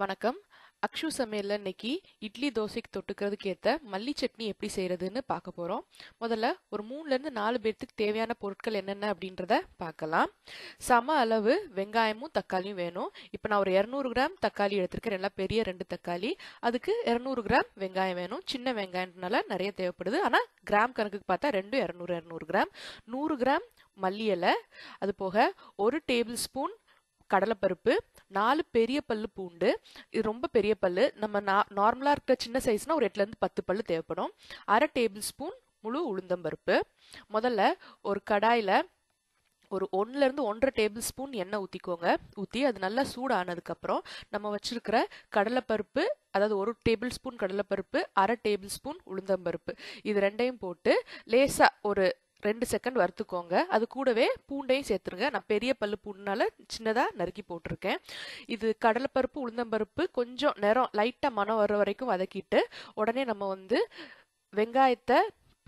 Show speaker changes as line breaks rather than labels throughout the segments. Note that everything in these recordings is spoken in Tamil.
வணக்கம். அக்ஷு சமையலில் இன்னைக்கு இட்லி தோசைக்கு தொட்டுக்கிறதுக்கு ஏற்ற மல்லி சட்னி எப்படி செய்கிறதுன்னு பார்க்க போகிறோம் முதல்ல ஒரு மூணுலேருந்து நாலு பேர்த்துக்கு தேவையான பொருட்கள் என்னென்ன அப்படின்றத பார்க்கலாம். சம அளவு வெங்காயமும் தக்காளியும் வேணும். இப்போ நான் ஒரு இரநூறு கிராம் தக்காளி எடுத்திருக்கேன். நல்லா பெரிய ரெண்டு தக்காளி. அதுக்கு இரநூறு கிராம் வெங்காயம் வேணும். சின்ன வெங்காயம்னால நிறைய தேவைப்படுது. ஆனால் கிராம் கணக்குக்கு பார்த்தா ரெண்டு இரநூறு இரநூறு கிராம். நூறு கிராம் மல்லி இலை. அது போக ஒரு டேபிள் ஸ்பூன் கடலைப்பருப்பு நாலு பெரிய பல்லு பூண்டு இது ரொம்ப பெரிய பல்லு. நம்ம நார்மலாக இருக்கிற சின்ன சைஸ்னால் ஒரு எட்டுலேருந்து பத்து பல்லு தேவைப்படும். அரை டேபிள் ஸ்பூன் முழு உளுந்தம்பருப்பு முதல்ல ஒரு கடாயில் ஒரு ஒன்றுலேருந்து ஒன்றரை டேபிள் ஸ்பூன் எண்ணெய் ஊற்றிக்கோங்க ஊற்றி அது நல்லா சூடானதுக்கப்புறம் நம்ம வச்சுருக்கிற கடலைப்பருப்பு அதாவது ஒரு டேபிள் ஸ்பூன் கடலைப்பருப்பு அரை டேபிள் ஸ்பூன் உளுந்தம்பருப்பு இது ரெண்டையும் போட்டு லேசாக ஒரு ரெண்டு செகண்ட் வறுத்துக்கோங்க. அது கூடவே பூண்டையும் சேர்த்துருங்க. நான் பெரிய பல்லு பூண்டுனால சின்னதாக நறுக்கி போட்டிருக்கேன். இது கடலைப்பருப்பு உளுந்தம்பருப்பு கொஞ்சம் நேரம் லைட்டாக மனம் வர்ற வரைக்கும் வதக்கிட்டு உடனே நம்ம வந்து வெங்காயத்தை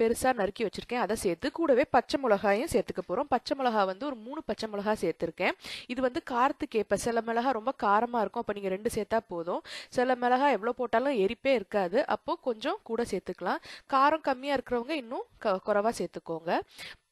பெருசாக நறுக்கி வச்சுருக்கேன். அதை சேர்த்து கூடவே பச்சை மிளகாயும் சேர்த்துக்க போகிறோம் பச்சை மிளகா வந்து ஒரு மூணு பச்சை மிளகா சேர்த்துருக்கேன். இது வந்து காரத்துக்கு ஏற்ப சில மிளகா ரொம்ப காரமாக இருக்கும். அப்போ நீங்கள் ரெண்டு சேர்த்தா போதும். சில மிளகா எவ்வளோ போட்டாலும் எரிப்பே இருக்காது. அப்போது கொஞ்சம் கூட சேர்த்துக்கலாம். காரம் கம்மியாக இருக்கிறவங்க இன்னும் க குறவாக சேர்த்துக்கோங்க.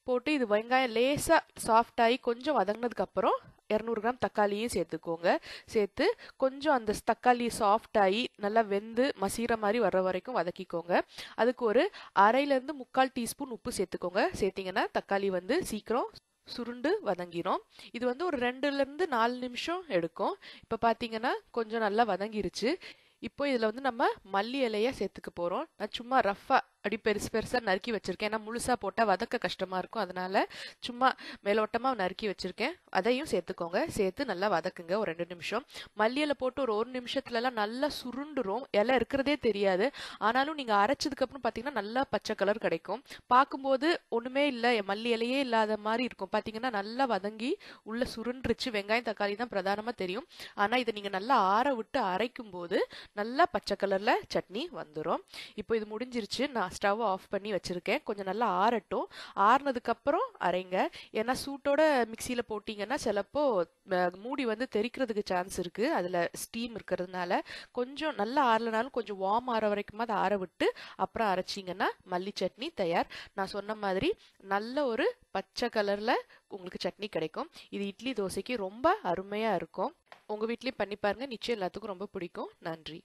போட்டு இது வெங்காயம் லேசாக சாஃப்டாகி கொஞ்சம் வதங்கினதுக்கப்புறம் இரநூறு கிராம் தக்காளியும் சேர்த்துக்கோங்க. சேர்த்து கொஞ்சம் அந்த தக்காளி சாஃப்டாகி நல்லா வெந்து மசீர மாதிரி வர்ற வரைக்கும் வதக்கிக்கோங்க. அதுக்கு ஒரு அரையிலேருந்து முக்கால் டீஸ்பூன் உப்பு சேர்த்துக்கோங்க. சேர்த்திங்கன்னா தக்காளி வந்து சீக்கிரம் சுருண்டு வதங்கிரும். இது வந்து ஒரு ரெண்டுலேருந்து நாலு நிமிஷம் எடுக்கும். இப்போ பார்த்தீங்கன்னா கொஞ்சம் நல்லா வதங்கிருச்சு. இப்போ இதில் வந்து நம்ம மல்லி இலையை சேர்த்துக்க போகிறோம் நான் சும்மா ரஃப்பாக அப்படி பெருசு பெருசாக நறுக்கி வச்சுருக்கேன். ஏன்னா முழுசாக போட்டால் வதக்க கஷ்டமாக இருக்கும். அதனால் சும்மா மேலோட்டமாக நறுக்கி வச்சுருக்கேன். அதையும் சேர்த்துக்கோங்க. சேர்த்து நல்லா வதக்குங்க. ஒரு ரெண்டு நிமிஷம். மல்லியில் போட்டு ஒரு ஒரு நிமிஷத்துலலாம் நல்லா சுருண்டுரும். இலை இருக்கிறதே தெரியாது. ஆனாலும் நீங்கள் அரைச்சதுக்கப்புறம் பார்த்தீங்கன்னா நல்லா பச்சை கலர் கிடைக்கும். பார்க்கும்போது ஒன்றுமே இல்லை. மல்லி இலையே இல்லாத மாதிரி இருக்கும். பார்த்தீங்கன்னா நல்லா வதங்கி உள்ள சுருண்டுருச்சு. வெங்காயம் தக்காளி தான் பிரதானமாக தெரியும். ஆனால் இதை நீங்கள் நல்லா ஆற விட்டு அரைக்கும் போது நல்லா பச்சை கலரில் சட்னி வந்துடும் இப்போ இது முடிஞ்சிருச்சு. நான் நான் ஸ்டவ் ஆஃப் பண்ணி வச்சுருக்கேன். கொஞ்சம் நல்லா ஆறட்டும். ஆறுனதுக்கப்புறம் அரைங்க. ஏன்னா சூட்டோட மிக்சியில் போட்டிங்கன்னா சிலப்போ மூடி வந்து தெரிக்கிறதுக்கு சான்ஸ் இருக்குது அதில் ஸ்டீம் இருக்கிறதுனால கொஞ்சம் நல்லா ஆறலைனாலும் கொஞ்சம் வார்ம் ஆற வரைக்கும் அதை ஆற விட்டு அப்புறம் அரைச்சிங்கன்னா மல்லி சட்னி தயார். நான் சொன்ன மாதிரி நல்ல ஒரு பச்சை கலரில் உங்களுக்கு சட்னி கிடைக்கும். இது இட்லி தோசைக்கு ரொம்ப அருமையாக இருக்கும். உங்கள் வீட்லேயும் பண்ணி பாருங்கள் நிச்சயம் எல்லாத்துக்கும் ரொம்ப பிடிக்கும். நன்றி.